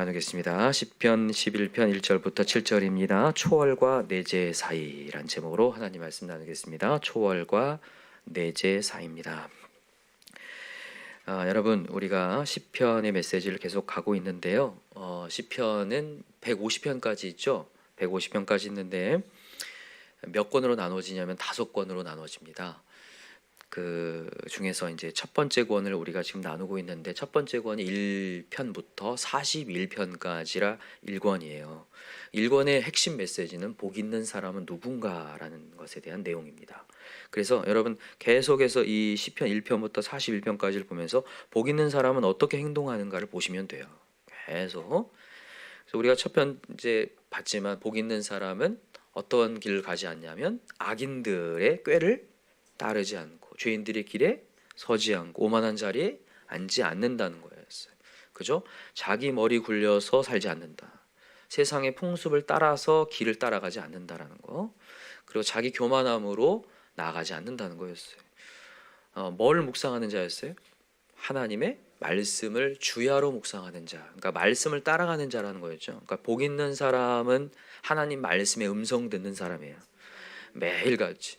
나누겠습니다. 시편 11편 1절부터 7절입니다. 초월과 내재 사이란 제목으로 하나님 말씀 나누겠습니다. 초월과 내재 사이입니다. 아, 여러분 우리가 시편의 메시지를 계속 가고 있는데요. 어, 시편은 150편까지 있죠. 150편까지 있는데 몇 권으로 나눠지냐면 다섯 권으로 나눠집니다. 그 중에서 이제 첫 번째 권을 우리가 지금 나누고 있는데 첫 번째 권이 1편부터 41편까지라 1권이에요. 1권의 핵심 메시지는 복 있는 사람은 누군가라는 것에 대한 내용입니다. 그래서 여러분 계속해서 이 시편 1편부터 41편까지를 보면서 복 있는 사람은 어떻게 행동하는가를 보시면 돼요. 계속. 그래서 우리가 첫 편 이제 봤지만 복 있는 사람은 어떤 길을 가지 않냐면 악인들의 꾀를 따르지 않고 죄인들의 길에 서지 않고 오만한 자리에 앉지 않는다는 거였어요. 그죠? 자기 머리 굴려서 살지 않는다. 세상의 풍습을 따라서 길을 따라가지 않는다라는 거. 그리고 자기 교만함으로 나아가지 않는다는 거였어요. 어, 뭘 묵상하는 자였어요? 하나님의 말씀을 주야로 묵상하는 자. 그러니까 말씀을 따라가는 자라는 거였죠. 그러니까 복 있는 사람은 하나님 말씀의 음성 듣는 사람이에요. 매일같이.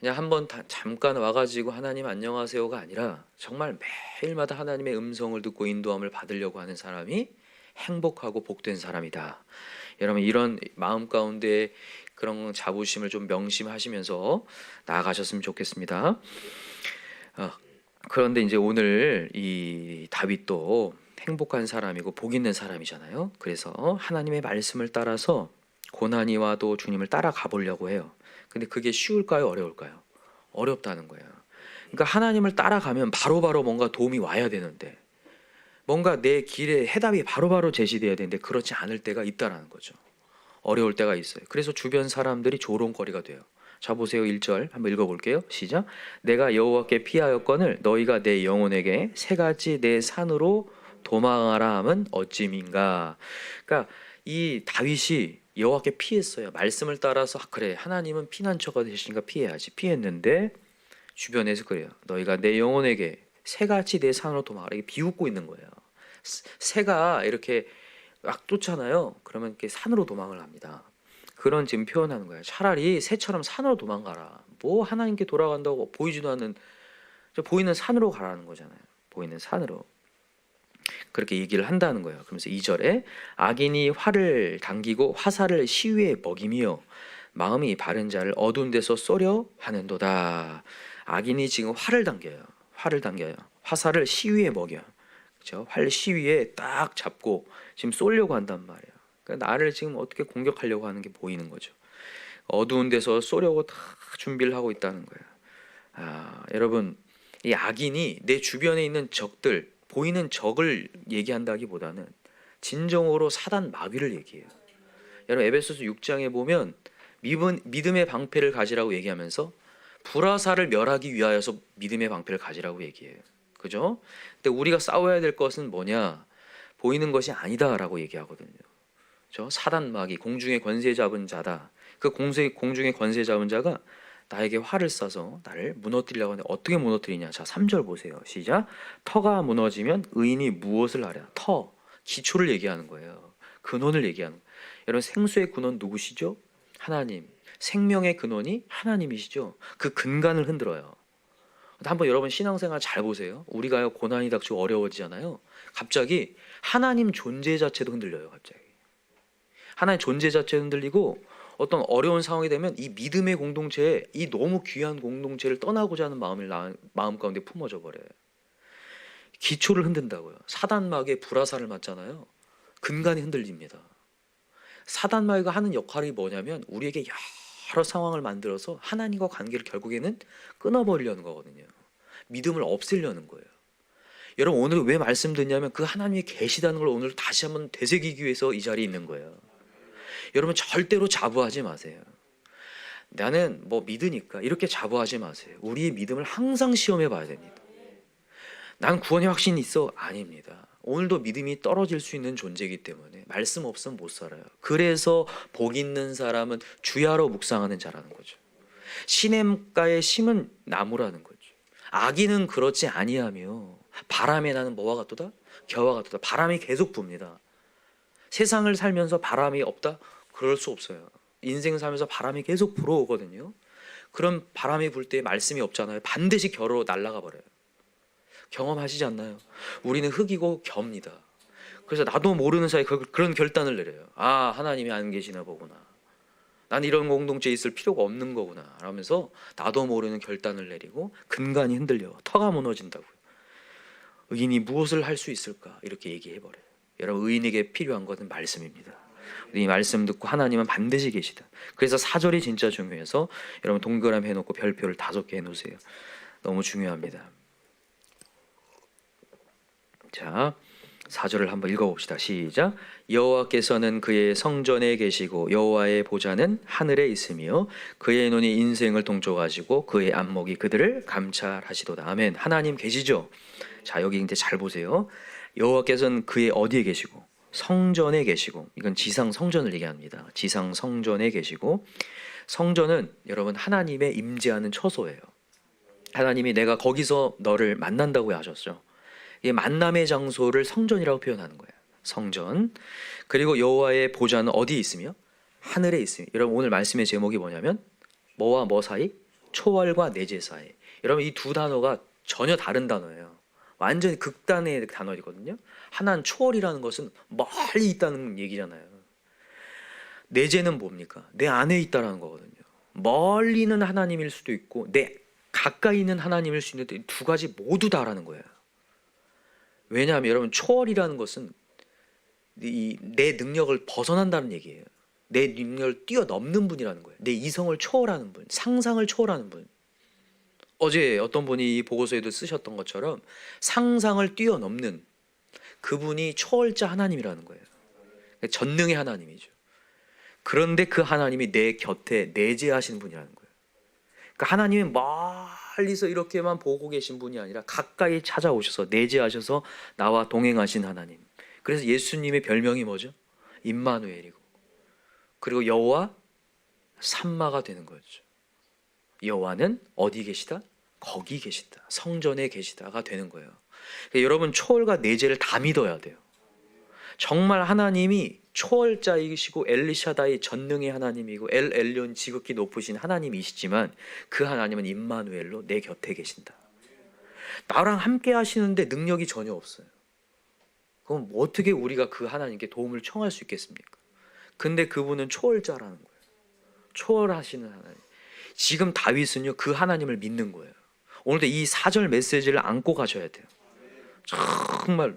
그냥 한번 잠깐 와가지고 하나님 안녕하세요가 아니라 정말 매일마다 하나님의 음성을 듣고 인도함을 받으려고 하는 사람이 행복하고 복된 사람이다. 여러분 이런 마음 가운데 그런 자부심을 좀 명심하시면서 나아가셨으면 좋겠습니다. 어, 그런데 이제 오늘 이 다윗도 행복한 사람이고 복 있는 사람이잖아요. 그래서 하나님의 말씀을 따라서 고난이 와도 주님을 따라가 보려고 해요. 근데 그게 쉬울까요? 어려울까요? 어렵다는 거예요. 그러니까 하나님을 따라가면 바로바로 바로 뭔가 도움이 와야 되는데 뭔가 내 길에 해답이 바로바로 바로 제시돼야 되는데 그렇지 않을 때가 있다라는 거죠. 어려울 때가 있어요. 그래서 주변 사람들이 조롱거리가 돼요. 자 보세요. 1절 한번 읽어 볼게요. 시작. 내가 여호와께 피하였거늘 너희가 내 영혼에게 세 가지 내 산으로 도망하라 함은 어찌민가. 그러니까 이 다윗이 여호와께 피했어요. 말씀을 따라서 아, 그래 하나님은 피난처가 되시니까 피해야지. 피했는데 주변에서 그래요. 너희가 내 영혼에게 새같이 내 산으로 도망하라. 이게 비웃고 있는 거예요. 새가 이렇게 막 쫓잖아요. 그러면 이렇게 산으로 도망을 합니다. 그런 지금 표현하는 거예요. 차라리 새처럼 산으로 도망가라. 뭐 하나님께 돌아간다고 보이지도 않는 보이는 산으로 가라는 거잖아요. 보이는 산으로. 그렇게 얘기를 한다는 거예요. 그러면서 2절에 악인이 활을 당기고 화살을 시위에 먹이며 마음이 바른 자를 어두운 데서 쏘려 하는도다. 악인이 지금 활을 당겨요. 활을 당겨요. 화살을 시위에 먹여. 그렇죠? 활 시위에 딱 잡고 지금 쏘려고 한단 말이에요. 그러니까 나를 지금 어떻게 공격하려고 하는 게 보이는 거죠. 어두운 데서 쏘려고 다 준비를 하고 있다는 거예요. 아, 여러분, 이 악인이 내 주변에 있는 적들, 보이는 적을 얘기한다기보다는 진정으로 사단 마귀를 얘기해요. 여러분 에베소서 6장에 보면 믿음, 믿음의 방패를 가지라고 얘기하면서 불화사를 멸하기 위하여서 믿음의 방패를 가지라고 얘기해요. 그죠? 근데 우리가 싸워야 될 것은 뭐냐? 보이는 것이 아니다라고 얘기하거든요. 저 사단 마귀 공중의 권세 잡은 자다. 그 공세 공중의 권세 잡은 자가 나에게 활을 쏴서 나를 무너뜨리려고 하는데 어떻게 무너뜨리냐? 자, 3절 보세요. 시작. 터가 무너지면 의인이 무엇을 하랴? 터. 기초를 얘기하는 거예요. 근원을 얘기하는 거예요. 여러분 생수의 근원 누구시죠? 하나님. 생명의 근원이 하나님이시죠. 그 근간을 흔들어요. 한번 여러분 신앙생활 잘 보세요. 우리가 고난이 닥치고 어려워지잖아요. 갑자기 하나님 존재 자체도 흔들려요. 갑자기. 하나님 존재 자체 흔들리고 어떤 어려운 상황이 되면 이 믿음의 공동체에 이 너무 귀한 공동체를 떠나고자 하는 마음을 나, 마음 가운데 품어져 버려요. 기초를 흔든다고요. 사단막에 불화살을 맞잖아요. 근간이 흔들립니다. 사단마귀가 하는 역할이 뭐냐면 우리에게 여러 상황을 만들어서 하나님과 관계를 결국에는 끊어버리려는 거거든요. 믿음을 없애려는 거예요. 여러분 오늘 왜 말씀 듣냐면 그 하나님이 계시다는 걸 오늘 다시 한번 되새기기 위해서 이 자리에 있는 거예요. 여러분 절대로 자부하지 마세요. 나는 뭐 믿으니까 이렇게 자부하지 마세요. 우리의 믿음을 항상 시험해 봐야 됩니다. 난 구원의 확신이 있어? 아닙니다. 오늘도 믿음이 떨어질 수 있는 존재이기 때문에 말씀 없으면 못 살아요. 그래서 복 있는 사람은 주야로 묵상하는 자라는 거죠. 시냇가에 심은 나무라는 거죠. 악인은 그렇지 아니하며 바람에 나는 뭐와 같도다? 겨와 같도다. 바람이 계속 붑니다. 세상을 살면서 바람이 없다? 그럴 수 없어요. 인생 살면서 바람이 계속 불어오거든요. 그럼 바람이 불 때 말씀이 없잖아요. 반드시 결로 날아가 버려요. 경험하시지 않나요? 우리는 흙이고 겸니다. 그래서 나도 모르는 사이 그- 그런 결단을 내려요. 아 하나님이 안 계시나 보구나. 난 이런 공동체에 있을 필요가 없는 거구나. 라면서 나도 모르는 결단을 내리고 근간이 흔들려 터가 무너진다고요. 의인이 무엇을 할 수 있을까 이렇게 얘기해 버려요. 여러분 의인에게 필요한 것은 말씀입니다. 이 말씀 듣고 하나님은 반드시 계시다. 그래서 사절이 진짜 중요해서 여러분 동그라미 해놓고 별표를 다섯 개 해놓으세요. 너무 중요합니다. 자, 사절을 한번 읽어봅시다. 시작. 여호와께서는 그의 성전에 계시고 여호와의 보좌는 하늘에 있으며 그의 눈이 인생을 동쪽하시고 그의 안목이 그들을 감찰하시도다. 아멘. 하나님 계시죠? 자, 여기 이제 잘 보세요. 여호와께서는 그의 어디에 계시고 성전에 계시고 이건 지상 성전을 얘기합니다. 지상 성전에 계시고 성전은 여러분 하나님의 임재하는 처소예요. 하나님이 내가 거기서 너를 만난다고 하셨죠. 이 만남의 장소를 성전이라고 표현하는 거예요. 성전. 그리고 여호와의 보좌는 어디에 있으며 하늘에 있으며. 여러분 오늘 말씀의 제목이 뭐냐면 뭐와 뭐 사이? 초월과 내재 사이. 여러분 이 두 단어가 전혀 다른 단어예요. 완전히 극단의 단어이거든요. 하나는 초월이라는 것은 멀리 있다는 얘기잖아요. 내재는 뭡니까? 내 안에 있다라는 거거든요. 멀리는 하나님일 수도 있고 내 가까이 있는 하나님일 수 있는데 이두 가지 모두 다라는 거예요. 왜냐하면 여러분 초월이라는 것은 이 내 능력을 벗어난다는 얘기예요. 내 능력을 뛰어넘는 분이라는 거예요. 내 이성을 초월하는 분, 상상을 초월하는 분. 어제 어떤 분이 이 보고서에도 쓰셨던 것처럼 상상을 뛰어넘는 그분이 초월자 하나님이라는 거예요. 전능의 하나님이죠. 그런데 그 하나님이 내 곁에 내재하시는 분이라는 거예요. 그러니까 하나님이 멀리서 이렇게만 보고 계신 분이 아니라 가까이 찾아오셔서 내재하셔서 나와 동행하신 하나님. 그래서 예수님의 별명이 뭐죠? 임마누엘이고. 그리고 여호와 삼마가 되는 거죠. 여호와는 어디 계시다? 거기 계시다. 성전에 계시다가 되는 거예요. 그러니까 여러분 초월과 내재를 다 믿어야 돼요. 정말 하나님이 초월자이시고 엘리샤다의 전능의 하나님이고 엘 엘리온 지극히 높으신 하나님이시지만 그 하나님은 임마누엘로 내 곁에 계신다. 나랑 함께 하시는데 능력이 전혀 없어요. 그럼 뭐 어떻게 우리가 그 하나님께 도움을 청할 수 있겠습니까? 근데 그분은 초월자라는 거예요. 초월하시는 하나님. 지금 다윗은요 그 하나님을 믿는 거예요. 오늘도 이 사절 메시지를 안고 가셔야 돼요. 정말로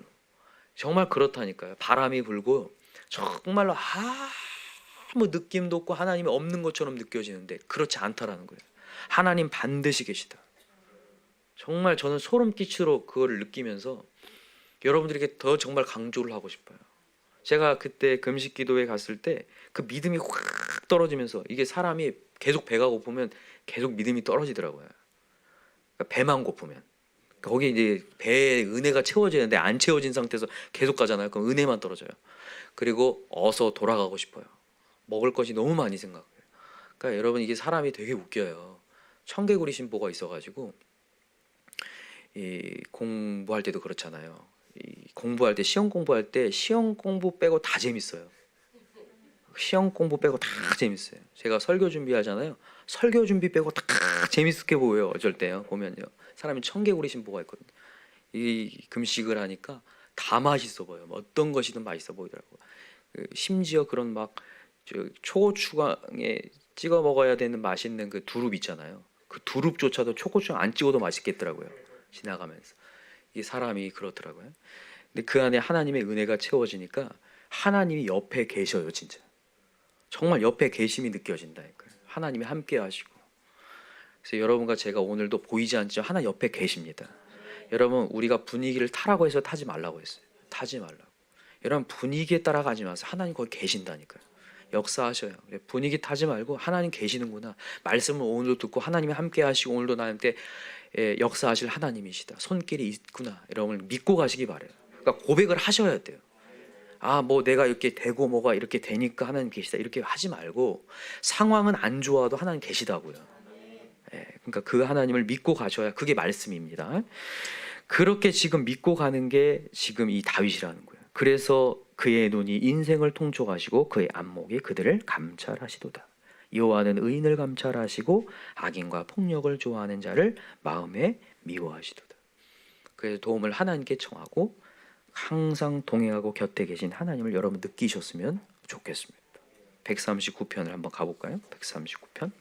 정말 그렇다니까요. 바람이 불고 정말로 아무 느낌도 없고 하나님이 없는 것처럼 느껴지는데 그렇지 않다라는 거예요. 하나님 반드시 계시다. 정말 저는 소름 끼치도록 그거를 느끼면서 여러분들에게 더 정말 강조를 하고 싶어요. 제가 그때 금식 기도회 갔을 때 그 믿음이 확 떨어지면서 이게 사람이 계속 배가 고프면 계속 믿음이 떨어지더라고요. 그러니까 배만 고프면 거기 이제 배에 은혜가 채워지는데 안 채워진 상태에서 계속 가잖아요. 그럼 은혜만 떨어져요. 그리고 어서 돌아가고 싶어요. 먹을 것이 너무 많이 생각해요. 그러니까 여러분 이게 사람이 되게 웃겨요. 청개구리 신보가 있어가지고 이 공부할 때도 그렇잖아요. 이 공부할 때 시험 공부할 때 시험 공부 빼고 다 재밌어요. 시험 공부 빼고 다 재밌어요. 제가 설교 준비하잖아요. 설교 준비 빼고 다 재밌게 보여요. 어쩔 때요. 보면요. 사람이 청개구리 신보가 있거든요. 이 금식을 하니까 다 맛있어 보여요. 뭐 어떤 것이든 맛있어 보이더라고요. 그 심지어 그런 막저 초고추장에 찍어 먹어야 되는 맛있는 그 두릅 있잖아요. 그 두릅조차도 초고추장 안 찍어도 맛있겠더라고요. 지나가면서 이 사람이 그렇더라고요. 근데 그 안에 하나님의 은혜가 채워지니까 하나님이 옆에 계셔요, 진짜. 정말 옆에 계심이 느껴진다니까요. 하나님이 함께 하시고. 그래서 여러분과 제가 오늘도 보이지 않지만 하나 옆에 계십니다. 여러분 우리가 분위기를 타라고 해서 타지 말라고 했어요. 타지 말라고. 여러분 분위기에 따라가지 마세요. 하나님 거기 계신다니까요. 역사하셔요. 분위기 타지 말고 하나님 계시는구나. 말씀을 오늘도 듣고 하나님이 함께 하시고 오늘도 나한테 예, 역사하실 하나님이시다. 손길이 있구나. 여러분을 믿고 가시기 바래요. 그러니까 고백을 하셔야 돼요. 아, 뭐 내가 이렇게 되고 뭐가 이렇게 되니까 하나님 계시다. 이렇게 하지 말고 상황은 안 좋아도 하나님 계시다고요. 예, 그러니까 그 하나님을 믿고 가셔야 그게 말씀입니다. 그렇게 지금 믿고 가는 게 지금 이 다윗이라는 거예요. 그래서 그의 눈이 인생을 통촉하시고 그의 안목이 그들을 감찰하시도다. 여호와는 의인을 감찰하시고 악인과 폭력을 좋아하는 자를 마음에 미워하시도다. 그래서 도움을 하나님께 청하고 항상 동행하고 곁에 계신 하나님을 여러분 느끼셨으면 좋겠습니다. 139편을 한번 가볼까요? 139편.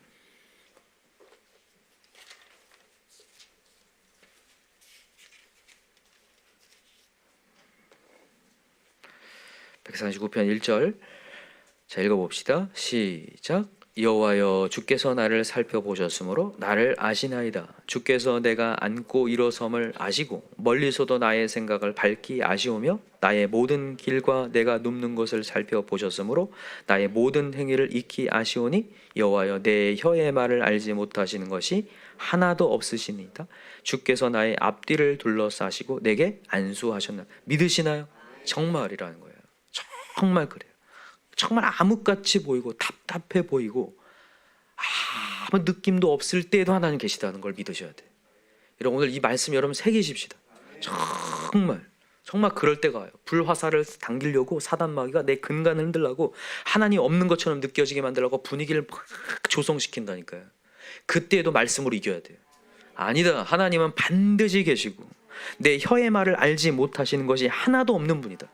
(139편) 1절 자 읽어봅시다 시작 여호와여 주께서 나를 살펴보셨으므로 나를 아시나이다. 주께서 내가 앉고 일어섬을 아시고 멀리서도 나의 생각을 밝히 아시오며 나의 모든 길과 내가 눕는 것을 살펴보셨으므로 나의 모든 행위를 익히 아시오니 여호와여 내 혀의 말을 알지 못하시는 것이 하나도 없으시니이다. 주께서 나의 앞뒤를 둘러싸시고 내게 안수하셨나 믿으시나요? 정말이라는 거예요. 정말 그래요 정말 암흑같이 보이고 답답해 보이고 아무 느낌도 없을 때에도 하나님 계시다는 걸 믿으셔야 돼. 여러분 오늘 이 말씀 여러분 새기십시다. 정말 정말 그럴 때가 와요. 불화살을 당기려고 사단 마귀가 내 근간을 흔들라고 하나님 없는 것처럼 느껴지게 만들라고 분위기를 막 조성시킨다니까요. 그때에도 말씀으로 이겨야 돼요. 아니다. 하나님은 반드시 계시고 내 혀의 말을 알지 못하시는 것이 하나도 없는 분이다.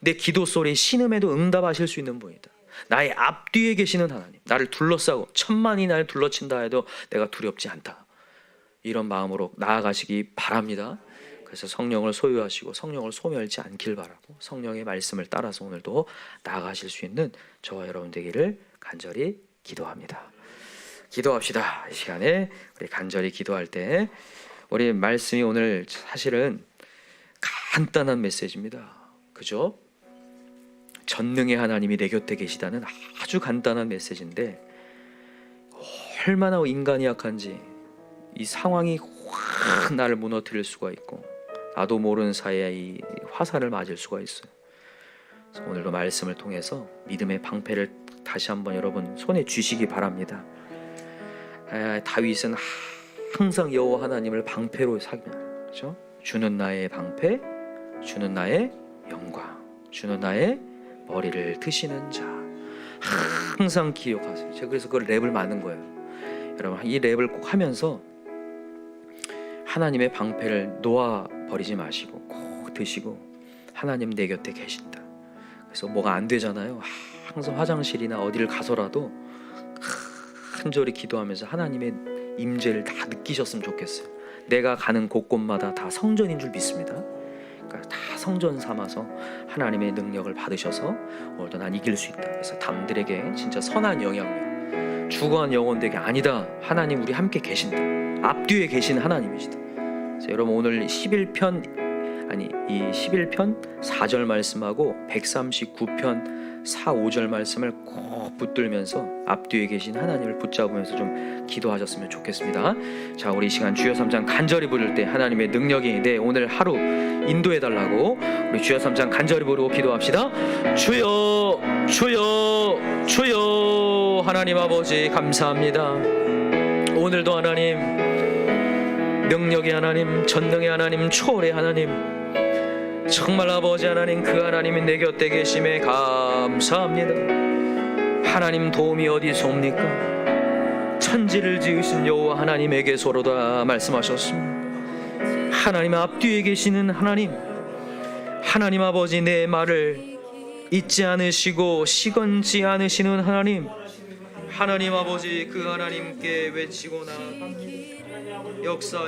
내 기도 소리 신음에도 응답하실 수 있는 분이다. 나의 앞뒤에 계시는 하나님, 나를 둘러싸고 천만이 나를 둘러친다 해도 내가 두렵지 않다. 이런 마음으로 나아가시기 바랍니다. 그래서 성령을 소유하시고 성령을 소멸치 않길 바라고 성령의 말씀을 따라서 오늘도 나아가실 수 있는 저와 여러분 되기를 간절히 기도합니다. 기도합시다. 이 시간에 우리 간절히 기도할 때 우리 말씀이 오늘 사실은 간단한 메시지입니다. 그죠? 전능의 하나님이 내 곁에 계시다는 아주 간단한 메시지인데 얼마나 인간이 약한지 이 상황이 확 나를 무너뜨릴 수가 있고 나도 모르는 사이에 이 화살을 맞을 수가 있어요. 오늘도 말씀을 통해서 믿음의 방패를 다시 한번 여러분 손에 쥐시기 바랍니다. 아, 다윗은 항상 여호와 하나님을 방패로 사귀는 그렇죠? 주는 나의 방패, 주는 나의 영광, 주는 나의 머리를 드시는 자 항상 기억하세요. 제가 그래서 그 랩을 많은 거예요. 여러분 이 랩을 꼭 하면서 하나님의 방패를 놓아 버리지 마시고 꼭 드시고 하나님 내 곁에 계신다. 그래서 뭐가 안 되잖아요. 항상 화장실이나 어디를 가서라도 간절히 기도하면서 하나님의 임재를 다 느끼셨으면 좋겠어요. 내가 가는 곳곳마다 다 성전인 줄 믿습니다. 그러니까 다 성전 삼아서 하나님의 능력을 받으셔서 오늘도 난 이길 수 있다. 그래서 담들에게 진짜 선한 영향력, 주거한 영혼들에게 아니다. 하나님 우리 함께 계신다. 앞뒤에 계신 하나님이시다. 그래서 여러분 오늘 11편 아니 이 11편 4절 말씀하고 139편 4, 5절 말씀을 꼭 붙들면서 앞뒤에 계신 하나님을 붙잡으면서 좀 기도하셨으면 좋겠습니다. 자, 우리 이 시간 주여 삼장 간절히 부를 때 하나님의 능력이 내 오늘 하루 인도해 달라고 우리 주여 삼장 간절히 부르고 기도합시다. 주여, 주여, 주여 하나님 아버지 감사합니다. 오늘도 하나님 능력의 하나님, 전능의 하나님, 초월의 하나님 정말 아버지 하나님 그 하나님이 내 곁에 계심에 감사합니다. 하나님 도움이 어디서 옵니까? 천지를 지으신 여호와 하나님에게서로다 말씀하셨습니다. 하나님 앞뒤에 계시는 하나님, 하나님 아버지 내 말을 잊지 않으시고 시건지 않으시는 하나님, 하나님 아버지 그 하나님께 외치고 나아갑니다. 역사